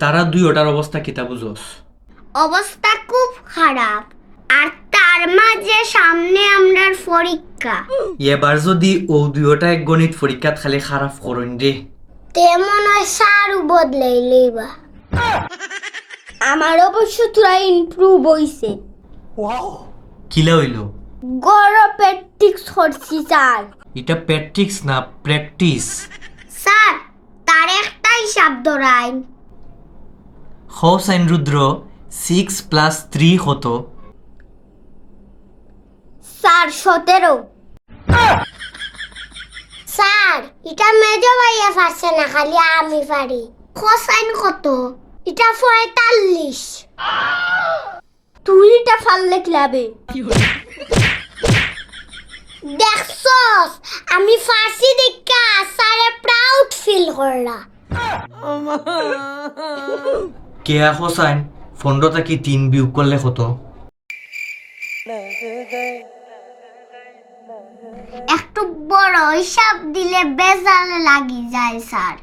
তারা দুই ওটার অবস্থা কিতা বুঝোস অবস্থা খুব খারাপ। আর তার মাঝে সামনে আমরার পরীক্ষা। এবার যদি ও দুইটা এক গণিত পরীক্ষাত খালি খারাপ করুন রে। তেমন হয় সারু বদলাই লইবা আমার অবশ্য তোরা ইমপ্রুভ হইছে। কিলা হইল? গড় প্র্যাকটিস করছি স্যার। এটা প্র্যাকটিস না প্র্যাকটিস স্যার তার একটা হিসাব ধরাইন হ সাইন রুদ্র সিক্স প্লাস থ্রি হতো স্যার সতেরো। স্যার এটা মেজ ভাইয়া পারছে না খালি আমি পারি। কোসাইন কত? এটা পঁয়তাল্লিশ। তুই এটা পারলে কিলাবে? দেখছস আমি ফাঁসি দেখা স্যারে প্রাউড ফিল করলা। কেয়া হোসাইন? পনেরোটা কি তিন বিয়োগ করলে হতো? একটু বড় হিসাব দিলে বেজাল লাগি যায় স্যার।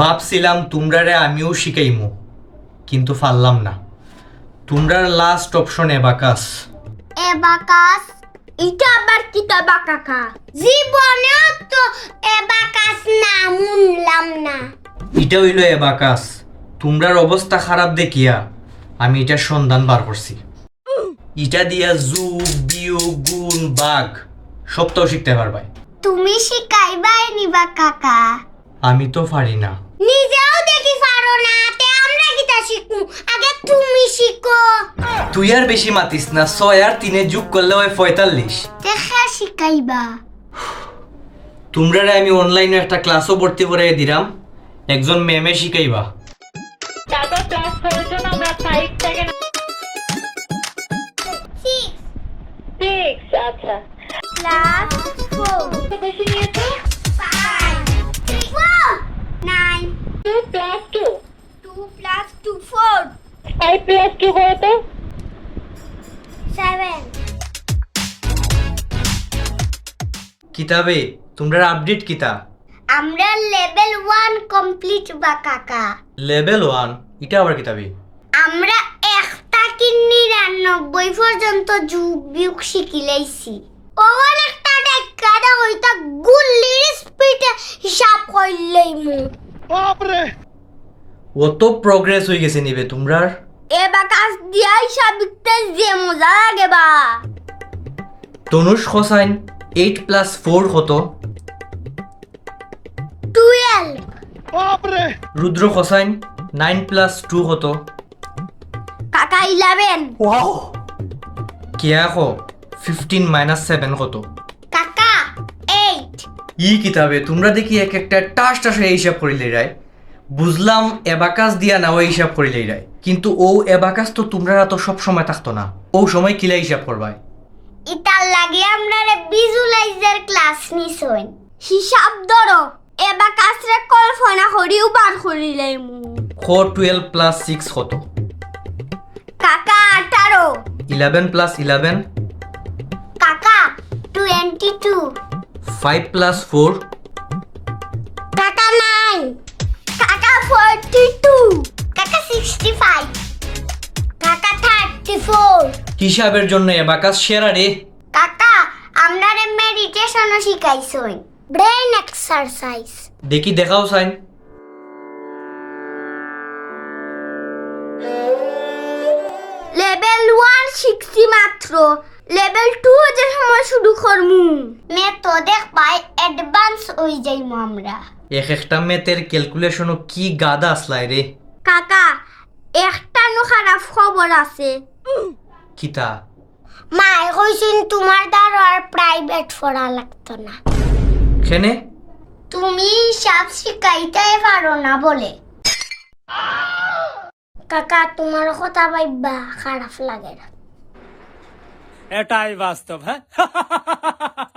ভাবছিলাম তোমরারে আমিও শিখাইমু কিন্তু পারলাম না। তোমরার লাস্ট অপশন এবাকাস এবাকাস এটা আবার কি কিতা বাকাকা? জীবনেও তো এবাকাস না মুনলাম না। এটা হইল এবাকাস তোমরার অবস্থা খারাপ দেখিয়া আমি এটা সন্ধান বার করছি। ইটা দিয়া যুগ বিয়োগ গুণ বাঘ সবটাও শিখতে পারবাই। তুমি শিখাইবাই নিবা কাকা। আমি তো পারি না। নিজেও দেখি পারো না তে আমরা কিতা শিখু আগে তুমি শিখো। তুই আর বেশি মাতিস না ছয় আর তিনে যোগ করলে হয় পঁয়তাল্লিশ। দেখা শিখাইবা তোমরারে আমি অনলাইনে একটা ক্লাসও ভর্তি করে দিলাম একজন ম্যামে শিখাইবা আচ্ছা। প্লাস ফোর বেশি নিয়েছো five four nine two plus two two plus two four five plus two করো সেভেন কিতাবে? তোমরা আপডেট কিতা? আমরা লেভেল ওয়ান কমপ্লিট বা কাকা। লেভেল ওয়ান এটা আবার কিতাবে? আমরা পর্যন্ত যুগ বিয়োগ শিখিলাইছি। ওখানে একটা দেখাটা হইতা গুল্লির স্পিডে হিসাব করলেই মু। অত প্রগ্রেস হয়ে গেছে নিবে তোমরার। এবার কাজ দিয়া হিসাব দিতে যে মজা লাগে বা। Tanush Hossain eight plus four হতো twelve Rudra Hossain nine plus two হতো কাকা ইলেভেন কেয়া হো ফিফটিন মাইনাস সেভেন হতো কাকা এইট ই কিতাবে তোমরা দেখি এক একটা টাস টাস হিসাব করিলে রায়। বুঝলাম এবাকাস দিয়া না ওই হিসাব করিলে রায়। কিন্তু ও এবাকাস তো তোমরা তো সব সময় থাকতো না। ও সময় কিলা হিসাব করবাই? ইতার লাগে আমরা ভিজুয়ালাইজার ক্লাস নিছইন হিসাব ধরো এবার কাছরে কল্পনা করিও বার করিলাই মু। ফোর টুয়েলভ প্লাস সিক্স হতো কাকা আঠারো। ইলেভেন প্লাস ইলেভেন কাকা twenty two five plus four কাকা নাইন কাকা ফোরটি টু কাকা সিক্সটি ফাইভ কাকা থার্টি ফোর হিসাবের জন্য এবাকাস সেরা রে? কাকা আমরা মেডিটেশনও শিখাইছই। ব্রেন এক্সারসাইজ দেখি দেখাও সাইন। শিখছি মাত্র। লেভেল টু যে সময় শুরু করমু। মে তো দেখ পাই অ্যাডভান্স হই যাইমু আমরা। এক একটা মেতের ক্যালকুলেশনও কি গাদা আসলাই রে। কাকা একটা নো খারাপ খবর আছে। কিতা? মাই কইছেন তোমার দ্বারা আর প্রাইভেট পড়া লাগতো না। খেনে তুমি হিসাব শিখাইতে পারো না বলে। কাকা তোমার কথা ভাইবা খারাপ লাগে না। अटाई वास्तव है।